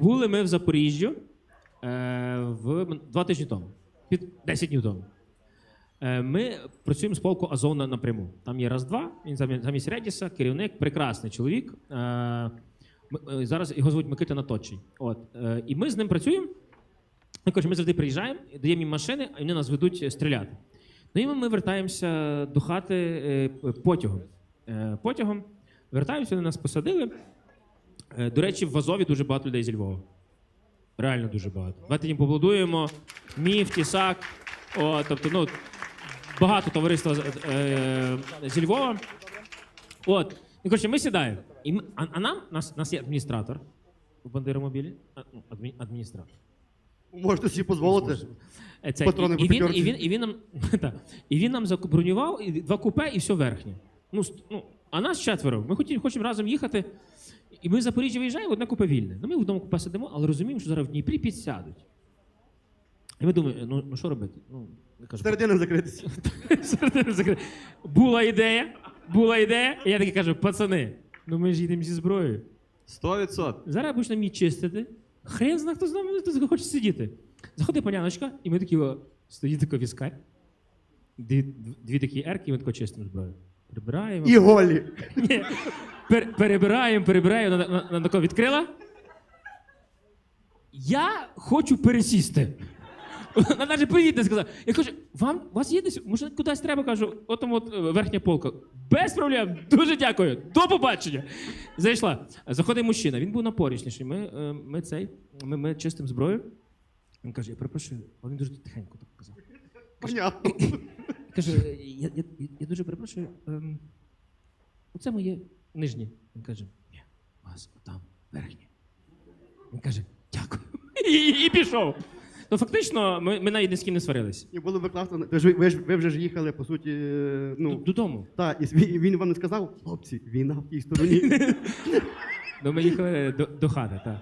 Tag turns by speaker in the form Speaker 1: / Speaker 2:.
Speaker 1: Були ми в Запоріжжі е, в два тижні тому, під 10 днів тому. Е, ми працюємо з полку Азовна напряму. Там є раз-два, він замі- замість Редіса, керівник, прекрасний чоловік. Е, ми- е, зараз його звуть Микита Наточий. От, е, і ми з ним працюємо. Ну, коротше, ми завжди приїжджаємо, даємо їм машини, а вони нас ведуть стріляти. Ну і ми, ми вертаємося до хати е, потягом. Е, потягом вертаємося, вони нас посадили. Е, До речі, в Азові дуже багато людей зі Львова. Реально дуже багато. Давайте їм поаплодуємо. Міф, Тісак. О, тобто, ну, багато товариства е, зі Львова. От. І, коротше, ми сідаємо. І ми, а, а нам, нас, нас є адміністратор у бандеромобілі. А, ну, адмі, адміністратор.
Speaker 2: Можете собі дозволити.
Speaker 1: Е, Це,
Speaker 2: Патрони
Speaker 1: і, і,
Speaker 2: по
Speaker 1: він,
Speaker 2: п'ятерці.
Speaker 1: і, він, і, він нам, та, і він нам забронював і два купе і все верхнє. Ну, ст- ну, а нас четверо. Ми хотімо, хочемо разом їхати. І ми з Запоріжжя виїжджаємо, одне купе вільне. Ну, ми в одному купе сидимо, але розуміємо, що зараз в Дніпрі підсядуть. І ми думаємо, ну, ну що робити? Ну, я кажу,
Speaker 2: Серединою закритися.
Speaker 1: Середину закрити. Була ідея, була ідея. І я таки кажу, пацани, ну ми ж їдемо зі зброєю.
Speaker 3: Сто відсотків.
Speaker 1: Зараз почнемо її чистити. Хрен зна, хто з нами тут хоче сидіти. Заходить паняночка, і ми такі о, стоїть така віскарь. Дві, дві такі ерки, і ми тако чистимо зброю. Прибираємо.
Speaker 2: І голі.
Speaker 1: Ні, пер, перебираємо, перебираємо, на, на, на тако відкрила. Я хочу пересісти. Вона навіть привітне сказала. Я кажу, вам у вас є десь, може кудись треба, кажу, отому от е, верхня полка. Без проблем, дуже дякую. До побачення. Зайшла. Заходить мужчина, він був напорічніший. Ми, е, ми цей, ми, ми чистимо зброю. Він каже, я перепрошую, а він дуже тихенько так казав.
Speaker 2: Понятно.
Speaker 1: Каже, я, я, я, я дуже перепрошую. Ем, оце моє нижнє. Він каже, ні, у вас там верхні. Він каже, дякую. І, і пішов. Ну, фактично, ми, ми навіть ні з ким не сварились.
Speaker 2: І було б класно. Ви ж, ви, ж, ви вже ж їхали, по суті, е,
Speaker 1: Д-
Speaker 2: ну.
Speaker 1: Додому.
Speaker 2: Так, і він, він вам не сказав, хлопці, війна в тій стороні.
Speaker 1: Ну, ми їхали до, до хати, так.